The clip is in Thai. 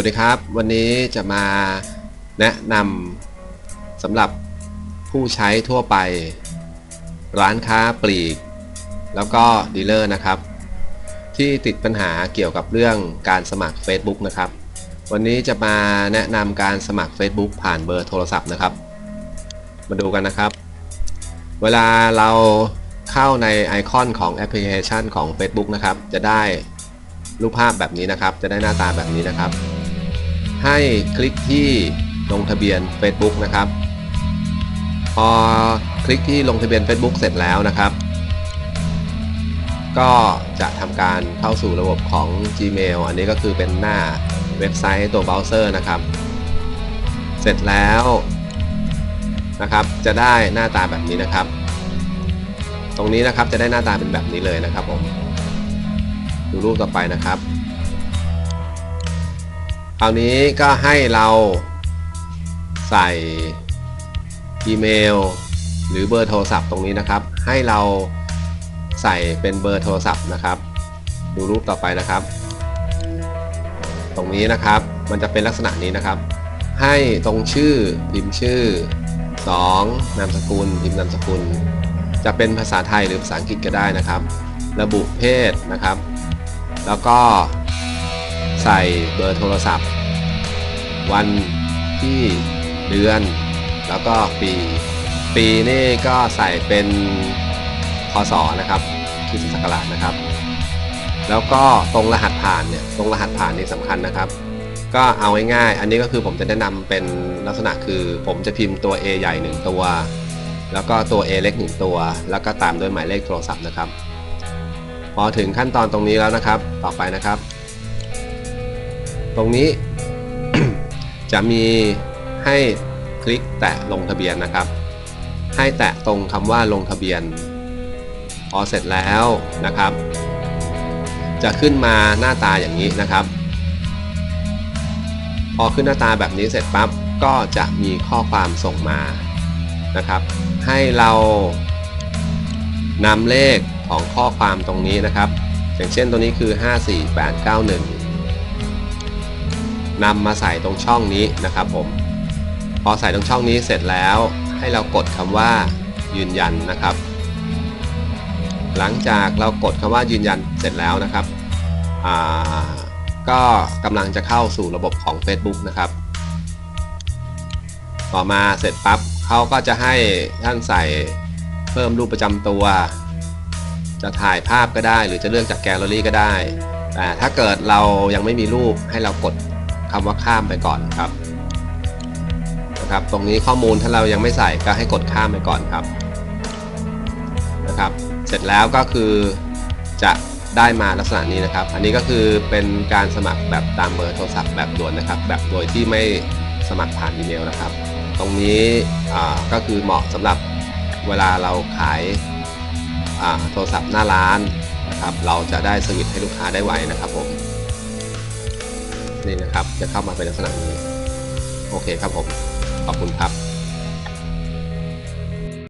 วัสดีครับ วันนี้จะมาแนะนำสำหรับผู้ใช้ทั่วไป ร้านค้าปลีก แล้วก็ดีลเลอร์นะครับ ที่ติดปัญหาเกี่ยวกับเรื่องการสมัคร Facebook นะครับ วันนี้จะมาแนะนำการสมัคร Facebook ผ่านเบอร์โทรศัพท์นะครับ มาดูกันนะครับ เวลาเราเข้าในไอคอนของแอปพลิเคชันของ Facebook นะครับ จะได้รูปภาพแบบนี้นะครับ จะได้หน้าตาแบบนี้นะครับ ให้คลิกที่ลงทะเบียน Facebook นะครับ พอคลิกที่ลงทะเบียน Facebook เสร็จแล้วนะครับ ก็จะทำการเข้าสู่ระบบของ Gmail อันนี้ก็คือเป็นหน้าเว็บไซต์ตัวเบราว์เซอร์นะครับ เสร็จแล้วนะครับ จะได้หน้าตาแบบนี้นะครับ ตรงนี้นะครับจะได้หน้าตาเป็นแบบนี้เลยนะครับผม ดูรูปต่อไปนะครับ คราวนี้ก็ให้เราใส่อีเมลหรือเบอร์โทรศัพท์ตรงนี้นะครับ ให้เราใส่เป็นเบอร์โทรศัพท์นะครับ ดูรูปต่อไปนะครับ ตรงนี้นะครับมันจะเป็นลักษณะนี้นะครับ ให้ตรงชื่อพิมพ์ชื่อ 2 นามสกุล พิมพ์นามสกุล จะเป็นภาษาไทยหรือภาษาอังกฤษก็ได้นะครับ ระบุเพศนะครับ แล้วก็ ใส่เบอร์โทรศัพท์ วันที่เดือน แล้วก็ปี ปีนี่ก็ใส่เป็นพศนะครับคือศักราชนะครับ แล้วก็ตรงรหัสผ่านเนี่ยตรงรหัสผ่านนี่สำคัญนะครับ ก็เอาง่ายๆอันนี้ก็คือผมจะแนะนำเป็นลักษณะคือผมจะพิมพ์ตัว A ใหญ่1ตัว แล้วก็ตัว A เล็ก1ตัว แล้วก็ตามด้วยหมายเลขโทรศัพท์นะครับ พอถึงขั้นตอนตรงนี้แล้วนะครับ ต่อไปนะครับ ตรงนี้ จะมีให้คลิกแตะลงทะเบียนนะครับ ให้แตะตรงคำว่าลงทะเบียน พอเสร็จแล้วนะครับ จะขึ้นมาหน้าตาอย่างนี้นะครับ พอขึ้นหน้าตาแบบนี้เสร็จปั๊บก็จะมีข้อความส่งมานะครับ ให้เรานำเลขของข้อความตรงนี้นะครับ อย่างเช่นตัวนี้คือ 54891 นำมาใส่ตรงช่องนี้นะครับผม พอใส่ตรงช่องนี้เสร็จแล้วให้เรากดคำว่ายืนยันนะครับ หลังจากเรากดคำว่ายืนยันเสร็จแล้วนะครับก็กำลังจะเข้าสู่ระบบของ Facebook นะครับ ต่อมาเสร็จปั๊บเขาก็จะให้ท่านใส่เพิ่มรูปประจำตัว จะถ่ายภาพก็ได้ หรือจะเลือกจากแกลเลอรี่ก็ได้แต่ถ้าเกิดเรายังไม่มีรูปให้เรากด คำว่าข้ามไปก่อนครับนะครับ ตรงนี้ข้อมูลถ้าเรายังไม่ใส่ก็ให้กดข้ามไปก่อนครับนะครับ เสร็จแล้วก็คือจะได้มาลักษณะนี้นะครับ อันนี้ก็คือเป็นการสมัครแบบตามเบอร์โทรศัพท์แบบด่วนนะครับ แบบโดยที่ไม่สมัครผ่านอีเมลนะครับ ตรงนี้ก็คือเหมาะสำหรับเวลาเราขายโทรศัพท์หน้าร้านนะครับ เราจะได้สวิตให้ลูกค้าได้ไวนะครับผม นี่นะครับ จะเข้ามาเป็นลักษณะนี้ โอเคครับผม ขอบคุณครับ